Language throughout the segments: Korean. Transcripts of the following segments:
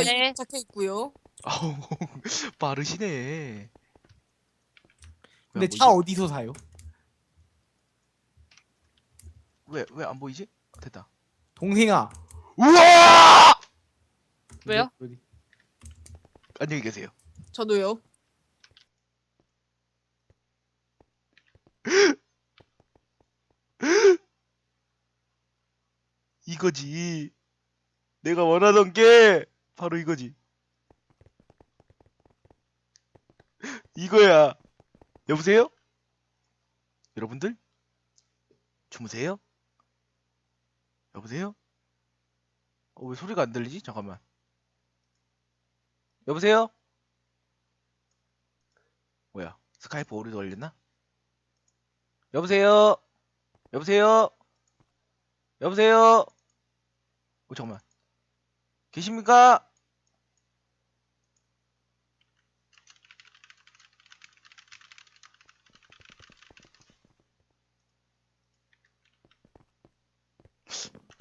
어, 네. 적혀 있고요. 아우 빠르시네. 근데 차 어디서 사요? 왜왜 안 보이지? 됐다. 동생아. 우와! 왜요? 어디? 안녕히 계세요. 저도요. 이거지. 내가 원하던 게 바로 이거지. 이거야. 여보세요? 여러분들? 주무세요? 여보세요? 어, 왜 소리가 안 들리지? 잠깐만. 여보세요? 뭐야? 스카이프 오류도 걸렸나? 여보세요? 여보세요? 여보세요? 어, 잠깐만. 계십니까?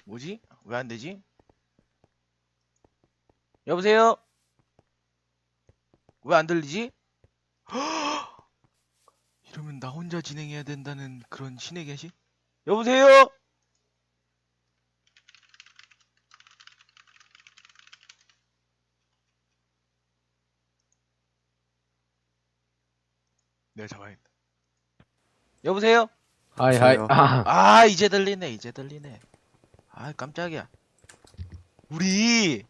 뭐지? 왜 안 되지? 여보세요? 왜 안 들리지? 이러면 나 혼자 진행해야 된다는 그런 신의 계시? 여보세요? 내가 잡아야겠다. 여보세요? 하이 하이. 아, 아 이제 들리네 이제 들리네 아 깜짝이야 우리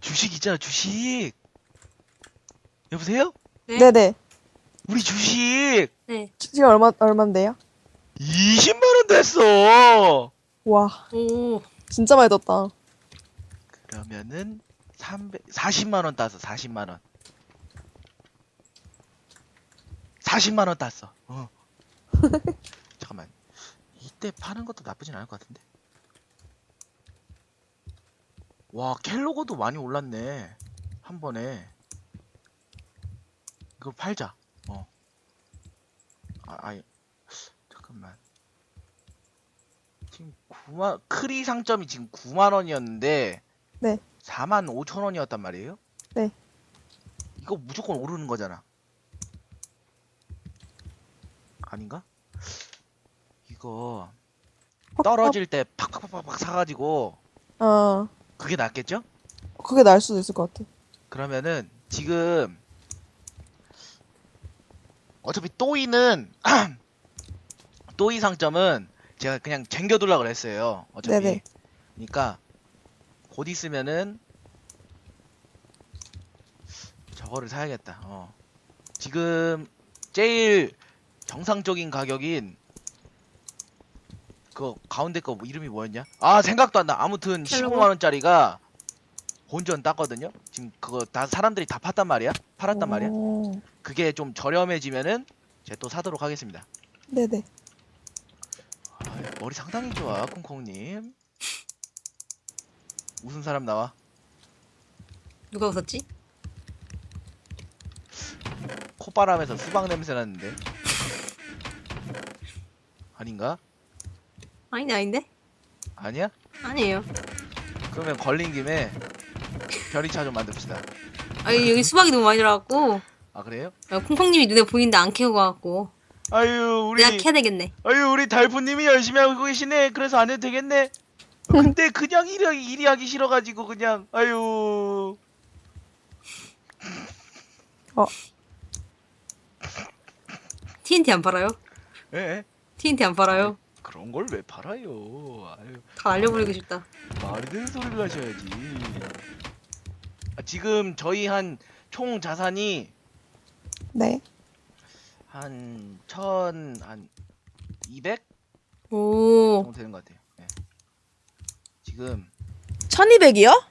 주식 있잖아 주식 여보세요? 네? 네네. 우리 주식 네. 지금 얼마 얼마인데요? 20만원 됐어 와, 오. 진짜 많이 떴다. 그러면은 300 40만원 땄어 40만원 40만원 땄어 어 잠깐만 이때 파는 것도 나쁘진 않을 것 같은데 와 켈로거도 많이 올랐네 한 번에 이거 팔자 어 아, 아니 잠깐만 지금 9만 크리 상점이 지금 9만 원이었는데 네. 4만 5천 원이었단 말이에요? 네. 이거 무조건 오르는 거잖아. 아닌가? 이거 확- 떨어질 때 팍팍팍팍 사가지고 확- 어, 그게 낫겠죠? 그게 날 수도 있을 것 같아. 그러면은 지금 어차피 또이는 또이 상점은 제가 그냥 쟁겨둘라 그랬어요. 어차피. 네네. 그러니까 곧 있으면은 저거를 사야겠다. 어. 지금 제일 정상적인 가격인 그 가운데 거 뭐 이름이 뭐였냐? 아 생각도 안 나. 아무튼 켈로그? 15만 원짜리가 본전 땄거든요. 지금 그거 다 사람들이 다 팠단 말이야. 팔았단 말이야. 오, 그게 좀 저렴해지면은 제가 또 사도록 하겠습니다. 네네. 아, 머리 상당히 좋아, 콩콩님. 무슨 사람 나와? 누가 웃었지? 콧바람에서 수박 냄새 났는데. 아닌가? 아닌데 아닌데? 아니야? 아니에요. 그러면 걸린 김에 별이차 좀 만듭시다. 아니 여기 수박이 너무 많이 들어갖고 아 그래요? 야, 콩콩님이 눈에 보이는데 안 캐고 가갖고 아유 우리 내가 캐야 되겠네. 아유 우리 달프님이 열심히 하고 계시네. 그래서 안 해도 되겠네. 어, 근데 그냥 일이, 일이 하기 싫어가지고 그냥 아유 TNT 안 팔아요? 에 TNT 안 팔아요? 그런 걸 왜 팔아요? 아유 다 날려버리고 싶다. 말이 되는 소리를 하셔야지. 아, 지금 저희 한 총 자산이 네. 한 천 한 200 오. 정도 되는 것 같아요. 예. 지금 1200이요?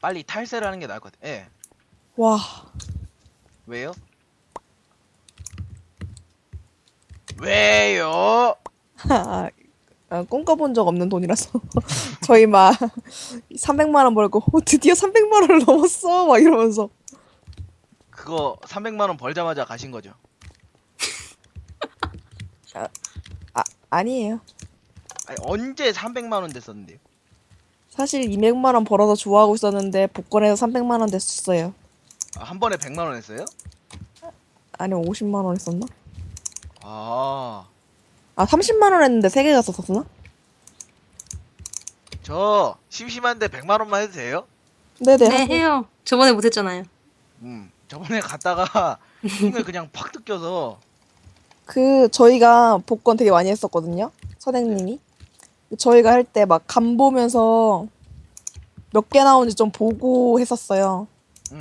빨리 탈세를 하는 게 나을 것 같아요. 예. 와, 왜요? 왜요? 아, 아, 꿈꿔본 적 없는 돈이라서. 저희 막 300만 원 벌고 어, 드디어 300만 원을 넘었어 막 이러면서 그거 300만 원 벌자마자 가신 거죠. 아, 아니에요. 아니, 언제 300만 원 됐었는데요? 사실 200만 원 벌어서 좋아하고 있었는데 복권에서 300만 원 됐었어요. 아, 한 번에 100만 원 했어요? 아니면 50만 원 했었나? 아, 아 30만 원 했는데 3개가 썼었나? 저 심심한데 100만 원만 해도 돼요? 네네. 네, 하고- 해요. 저번에 못했잖아요. 음, 저번에 갔다가 힘을 그냥 팍 뜯겨서 그 저희가 복권 되게 많이 했었거든요. 선생님이. 저희가 할 때 막 간 보면서 몇 개 나오는지 좀 보고 했었어요. 음,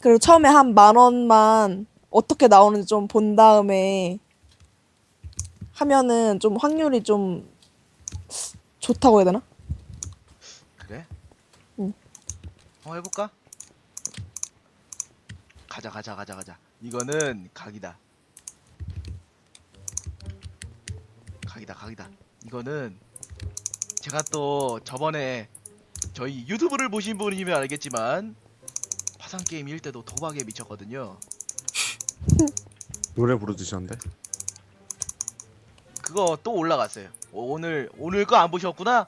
그리고 처음에 한 만 원만 어떻게 나오는지 좀 본 다음에 하면은 좀 확률이 좀 좋다고 해야 되나? 그래? 응. 한번 해볼까? 가자 가자 가자 가자 이거는 각이다 각이다 각이다 이거는 제가 또 저번에 저희 유튜브를 보신 분이면 알겠지만 화상게임 1때도 도박에 미쳤거든요 노래 부르주셨는데 그거 또 올라갔어요 오- 오늘 오늘 거 안 보셨구나?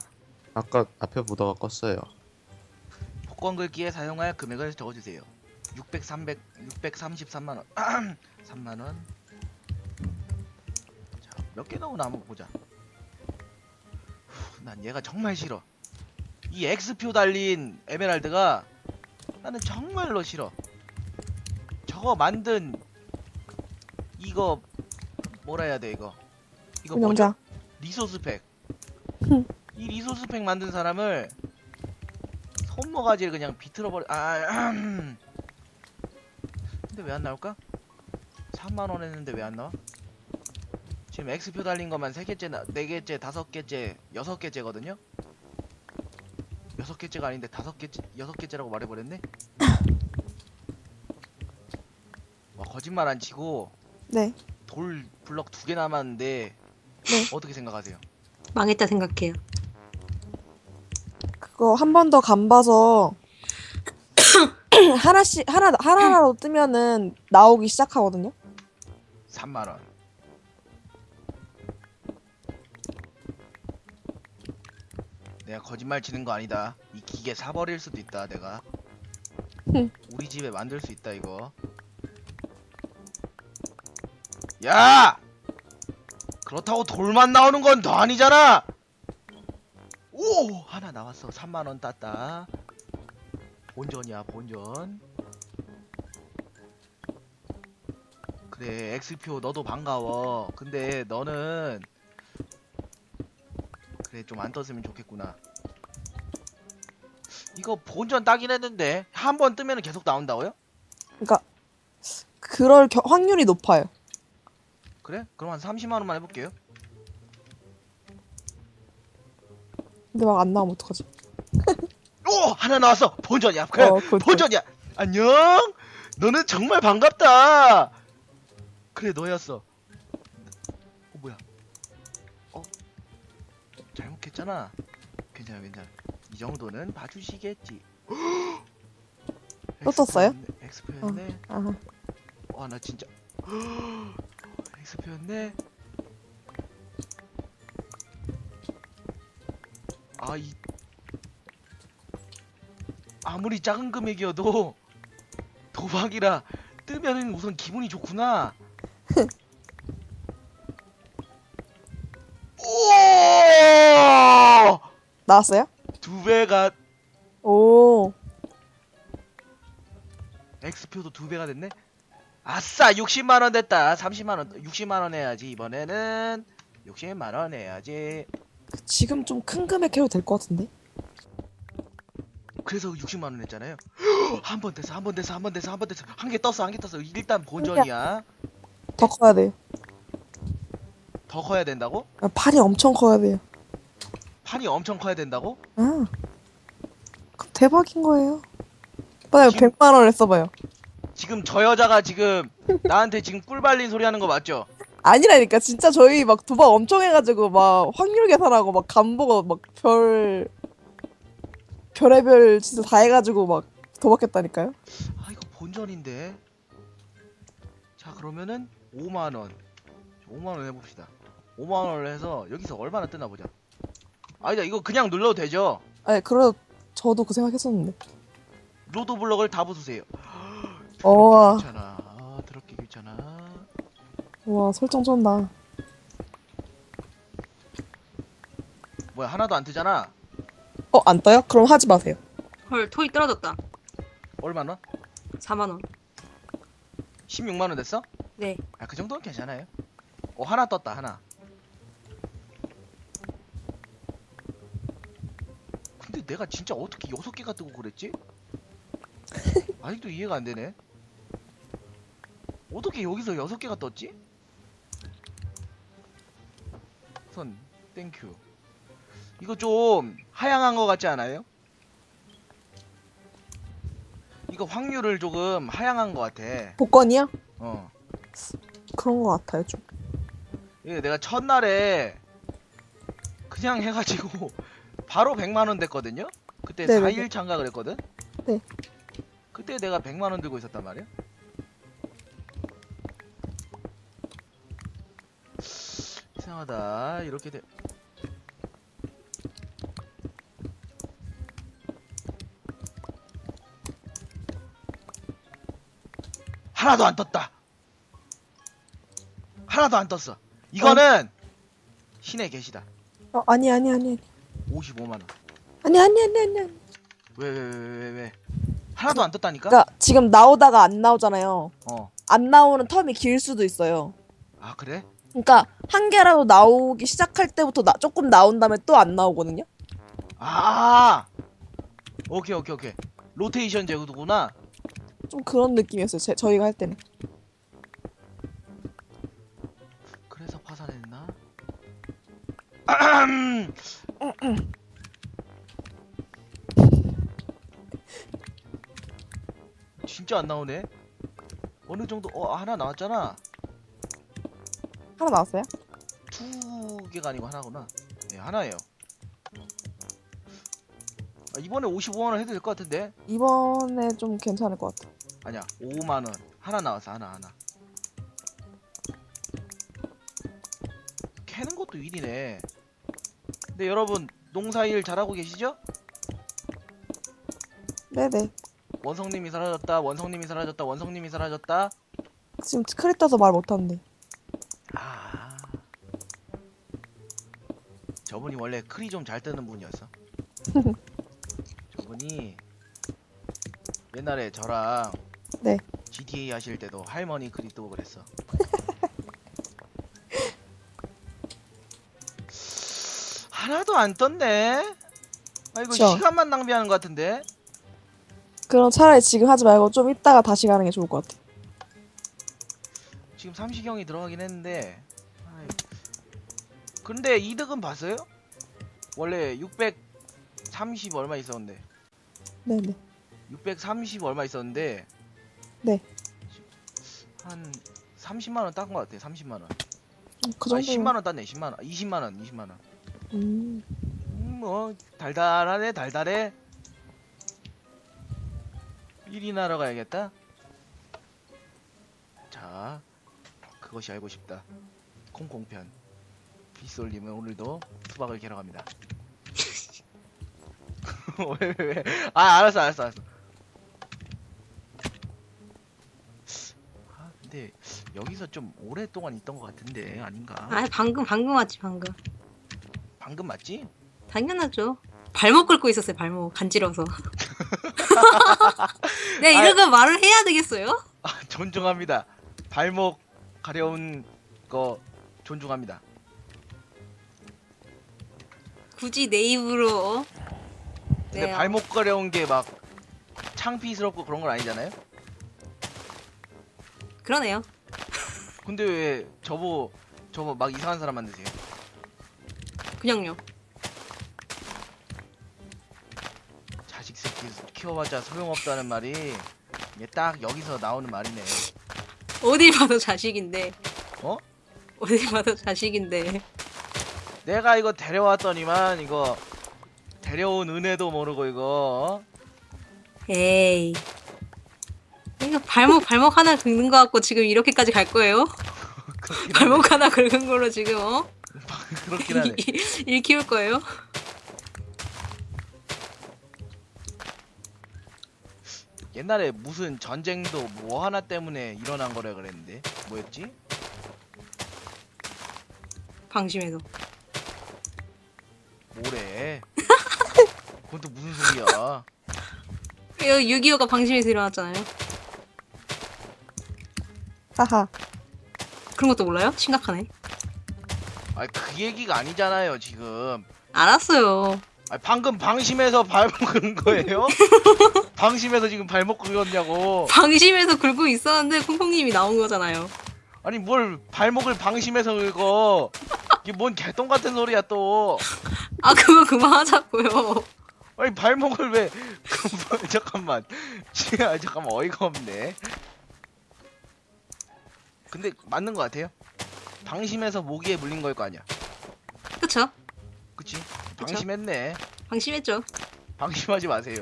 아까 앞에 보다가 껐어요 복권 긁기에 사용할 금액을 적어주세요. 600, 300, 633만 원. 3만 원. 자, 몇 개 나오나 한번 보자. 후, 난 얘가 정말 싫어. 이 X표 달린 에메랄드가 나는 정말로 싫어. 저거 만든 이거 뭐라 해야 돼 이거? 이거 뭐죠? 운영자. 리소스 팩. 흠. 이 리소스 팩 만든 사람을 손모가지를 그냥 비틀어 버려. 아, 근데 왜 안 나올까? 3만 원 했는데 왜 안 나와? 지금 X표 달린 것만 3개째, 나, 4개째, 5개째, 6개째거든요? 6개째가 아닌데 5개째, 6개째라고 말해버렸네? 와, 거짓말 안 치고 네. 돌 블럭 두 개 남았는데 네. 어떻게 생각하세요? 망했다 생각해요. 그거 한 번 더 간봐서 하나씩 하나 하나라도 뜨면은 나오기 시작하거든요. 3만 원. 내가 거짓말 치는 거 아니다. 이 기계 사버릴 수도 있다. 내가. 흠. 우리 집에 만들 수 있다 이거. 야! 그렇다고 돌만 나오는 건더 아니잖아. 오 하나 나왔어. 3만 원 땄다. 본전이야 본전. 그래 X표 너도 반가워 근데 너는 그래 좀 안 떴으면 좋겠구나 이거 본전 따긴 했는데 한 번 뜨면 계속 나온다고요? 그러니까 그럴 겨- 확률이 높아요. 그래? 그럼 한 30만원만 해볼게요. 근데 막 안 나오면 어떡하지? 오! 하나 나왔어! 본전이야. 그래 어, 그것도. 본전이야. 안녕? 너는 정말 반갑다! 그래 너였어. 어 뭐야? 어? 잘못했잖아. 괜찮아 괜찮아. 이 정도는 봐주시겠지. 또 떴어요? 엑스표였네. 아하. 와나 진짜 엑스표였네 아이 아무리 작은 금액이어도 도박이라 뜨면은 우선 기분이 좋구나 오! 나왔어요? 두 배가 오. X표도 두 배가 됐네. 아싸 60만 원 됐다. 30만 원 60만 원 해야지 이번에는 60만 원 해야지. 지금 좀 큰 금액 해도 될 것 같은데? 그래서 60만 원 했잖아요. 한 번 됐어. 한 번 됐어. 한 번 됐어. 한 번 됐어. 한 개 떴어. 한 개 떴어. 일단 본전이야. 더 커야 돼요. 더 커야 된다고? 아, 팔이 엄청 커야 돼요. 판이 엄청 커야 된다고? 아. 그럼 대박인 거예요. 오빠 지금- 100만 원을 써봐요. 지금 저 여자가 지금 나한테 지금 꿀 발린 소리 하는 거 맞죠? 아니라니까 진짜 저희 막 도박 엄청 해가지고 막 확률 계산하고 막 간보고 막 별 별의별 진짜 다 해가지고 막 도박했다니까요. 아 이거 본전인데. 자 그러면은 5만 원. 5만 원 해봅시다. 5만 원을 해서 여기서 얼마나 뜨나 보자. 아니다 이거 그냥 눌러도 되죠? 네, 그래 저도 그 생각했었는데. 로드 블럭을 다 부수세요. 와, 괜찮아. 아, 더럽게 괜찮아. 와 설정 쩐다. 뭐야 하나도 안 뜨잖아. 어, 안 떠요? 그럼 하지 마세요. 헐 토익 떨어졌다. 얼마나? 4만 원. 16만 원 됐어? 네. 아 그 정도는 괜찮아요. 어 하나 떴다 하나. 근데 내가 진짜 어떻게 여섯 개가 뜨고 그랬지? 아직도 이해가 안 되네. 어떻게 여기서 여섯 개가 떴지? 선 땡큐. 이거 좀 하향한 것 같지 않아요? 이거 확률을 조금 하향한 것 같아. 복권이요? 어. 그런 것 같아요 좀. 이게 내가 첫날에 그냥 해가지고 바로 100만 원 됐거든요. 그때 네네네. 4일 참가 그랬거든. 네. 그때 내가 100만 원 들고 있었단 말이야. 이상하다. 이렇게 돼. 하나도 안 떴다. 하나도 안 떴어. 이거는 신의 계시다. 어, 아니 아니 아니 아니 55만 원. 아니 아니 아니 아니. 아니. 왜왜 왜 왜 왜? 하나도 안 떴다니까? 그러니까 지금 나오다가 안 나오잖아요. 어. 안 나오는 텀이 길 수도 있어요. 아 그래? 그러니까 한 개라도 나오기 시작할 때부터 나, 조금 나온 다음에 또 안 나오거든요. 아. 오케이 오케이 오케이. 로테이션 제도구나. 좀 그런 느낌이었어요. 제, 저희가 할 때는. 그래서 파산했나? 진짜 안 나오네. 어느 정도 어 하나 나왔잖아. 하나 나왔어요? 두 개가 아니고 하나구나. 네 하나예요. 아, 이번에 55만 원 해도 될 것 같은데? 이번에 좀 괜찮을 것 같아. 아니야 5만 원 하나 나왔어 하나 하나. 캐는 것도 일이네. 근데 여러분 농사일 잘하고 계시죠? 네네. 원성님이 사라졌다 원성님이 사라졌다 원성님이 사라졌다. 지금 크리 떠서 말 못하는데. 저분이 원래 크리 좀 잘 뜨는 분이었어. 저분이 옛날에 저랑 네. GTA 하실 때도 할머니 크리 뜨고 그랬어. 하나도 안 떴네. 아 이거 그쵸. 시간만 낭비하는 것 같은데. 그럼 차라리 지금 하지 말고 좀 이따가 다시 가는 게 좋을 것 같아. 지금 삼시경이 들어가긴 했는데. 아이. 근데 이득은 봤어요? 원래 630 얼마 있었는데. 네네. 630 얼마 있었는데. 네. 한 30만 원딴것 같아. 30만 원. 음, 그 아, 정도. 10만 원 땄네. 10만 원. 20만 원. 20만 원. 음. 음, 뭐 달달하네. 달달해. 1인 하러 가야겠다. 자, 그것이 알고 싶다. 콩콩편. 빗솔님은 오늘도 수박을 캐러 갑니다. 왜, 왜, 왜? 아, 알았어, 알았어, 알았어. 아, 근데 여기서 좀 오랫동안 있던 것 같은데 아닌가? 아 방금 방금 왔지 방금. 방금 맞지? 당연하죠. 발목 긁고 있었어요 발목 간지러서. 네 이런 거 말을 해야 되겠어요? 아, 존중합니다. 발목 가려운 거 존중합니다. 굳이 내 입으로. 어? 근데 네, 어. 발목 가려운 게 막 창피스럽고 그런 건 아니잖아요? 그러네요. 근데 왜 저보 저보 막 이상한 사람 만드세요? 그냥요. 자식 새끼 키워봤자 소용없다는 말이 이게 딱 여기서 나오는 말이네. 어딜 봐도 자식인데. 어? 어딜 봐도 자식인데. 내가 이거 데려왔더니만 이거 데려온 은혜도 모르고 이거 어? 에이. 이거 발목 발목 하나 긁는 거 같고 지금 이렇게까지 갈 거예요? 발목 하나 긁은 걸로 지금 어? 그렇긴 하네 일, 일 키울 거예요? 옛날에 무슨 전쟁도 뭐 하나 때문에 일어난 거라 그랬는데 뭐였지? 방심해서. 뭐래? 그건 또 무슨 소리야? 6.25가 방심해서 일어났잖아요. 하하. 그런 것도 몰라요? 심각하네. 아그 얘기가 아니잖아요 지금. 알았어요. 아 방금 방심해서 발목 긁은 거예요? 방심해서 지금 발목 긁었냐고. 방심해서 긁고 있었는데 콩콩님이 나온 거잖아요. 아니 뭘 발목을 방심해서 긁어? 이게 뭔 개똥 같은 소리야 또. 아 그거 그만하자고요. 아니 발목을 왜 그, 잠깐만 아, 잠깐만 어이가 없네 근데 맞는 것 같아요 방심해서 모기에 물린 걸 거 아니야 그쵸? 그치 방심했네 방심했죠. 방심하지 마세요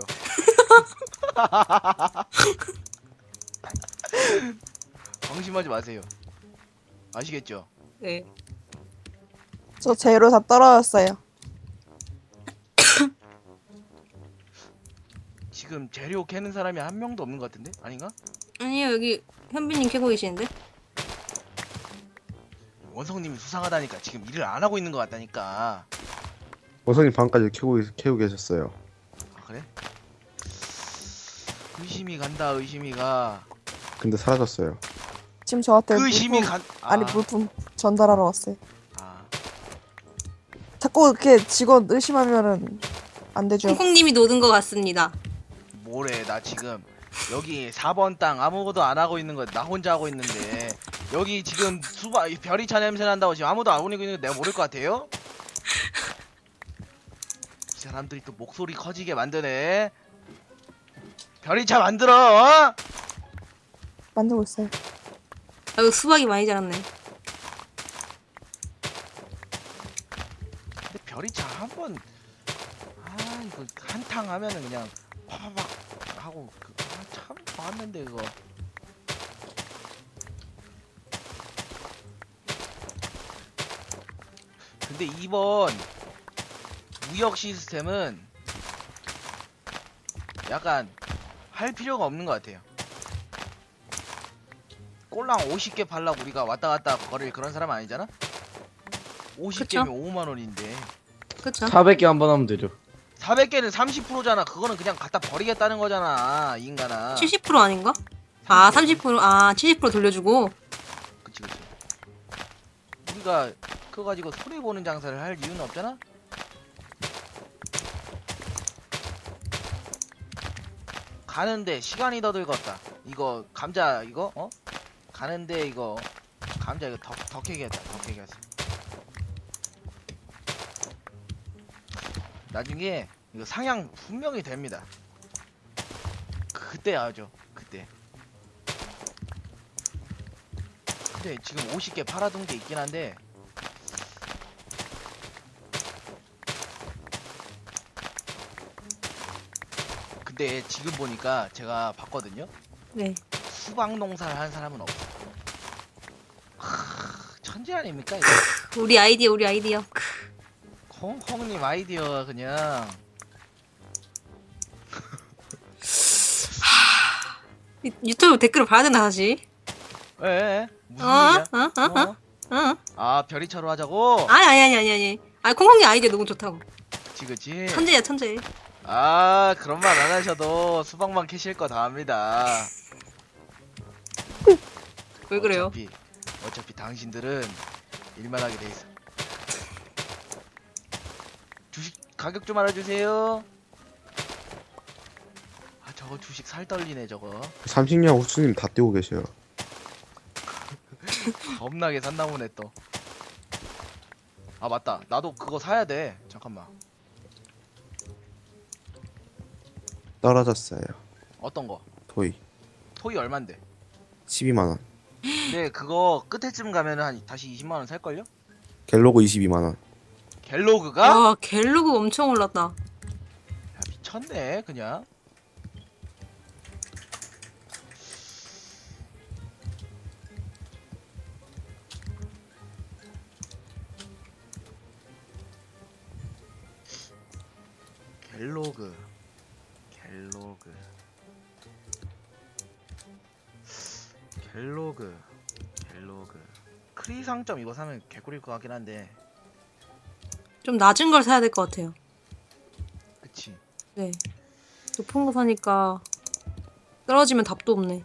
방심하지 마세요 아시겠죠 네. 저 재료 다 떨어졌어요. 지금 재료 캐는 사람이 한 명도 없는 것 같은데 아닌가 아니요 여기 현빈님 캐고 계시는데. 원성님이 수상하다니까 지금 일을 안 하고 있는 것 같다니까 원성님 방까지 캐고, 캐고 계셨어요. 아 그래 의심이 간다 의심이 가 근데 사라졌어요. 지금 저한테 의심이 물품, 간 아니 아, 물품 전달하러 왔어요. 아. 자꾸 이렇게 직원 의심하면은 안 되죠. 콩콩님이 노는 것 같습니다. 뭐래 나 지금 여기 4번 땅 아무것도 안 하고 있는 거 나 혼자 하고 있는데 여기 지금 수박 별이 차 냄새 난다고 지금 아무도 안거 내가 모를 것 같아요? 이 사람들이 또 목소리 커지게 만드네 별이 차 만들어 어? 만들고 있어요. 아 이거 수박이 많이 자랐네. 별이차 한번 아 이거 한탕 하면은 그냥 파파박 하고 그, 아, 참 좋았는데 그거. 근데 이번 무역 시스템은 약간 할 필요가 없는 것 같아요. 꼴랑 50개 팔라고 우리가 왔다 갔다 거릴 그런 사람 아니잖아? 50개면 5만원인데 그쵸? 400개 한 번 하면 되죠 400개는 30%잖아. 그거는 그냥 갖다 버리겠다는 거잖아, 이 인간아. 70% 아닌가? 아 30%, 아 70% 돌려주고. 그치, 그치. 우리가 그거 가지고 손해 보는 장사를 할 이유는 없잖아. 가는데 시간이 더 들겠다. 이거 감자 이거 어? 가는데 이거 감자 이거 캐겠다. 더 캐겠어. 나중에 이거 상향 분명히 됩니다. 그때 하죠. 그때. 근데 지금 50개 팔아둔 게 있긴 한데 근데 지금 보니까 제가 봤거든요. 네. 수박 농사를 한 사람은 없어. 크, 천재 아닙니까 이거? 우리 아이디어 우리 아이디어. 콩콩님 아이디어가 그냥 유- 유튜브 댓글을 봐야 된다 다시. 에, 에 무슨 어? 일이야? 어? 어? 어? 어? 아 별이차로 하자고? 아니 아니 아니 아니 아니. 아 콩콩님 아이디어 너무 좋다고. 그치 그치. 천재야 천재. 아 그런 말 안 하셔도 수박만 캐실 거 다 합니다. 왜 그래요? 어차피, 어차피 당신들은 일만 하게 돼 있어. 주식 가격 좀 알아주세요. 아 저거 주식 살 떨리네 저거. 삼식령 후수님 다 띄고 계셔요. 겁나게 산나 보네 또. 아 맞다. 나도 그거 사야 돼. 잠깐만. 떨어졌어요. 어떤 거? 토이. 토이 얼만데? 12만 원. 근데 그거 끝에쯤 가면은 한 다시 20만 원 살걸요? 갤로그 22만 원. 갤로그가? 와 갤로그 엄청 올랐다. 야, 미쳤네 그냥. 갤로그 갤로그 갤로그 갤로그 크리 상점 이거 사면 개꿀일 것 같긴 한데 좀 낮은 걸 사야 될 것 같아요. 그치 네. 높은 거 사니까 떨어지면 답도 없네.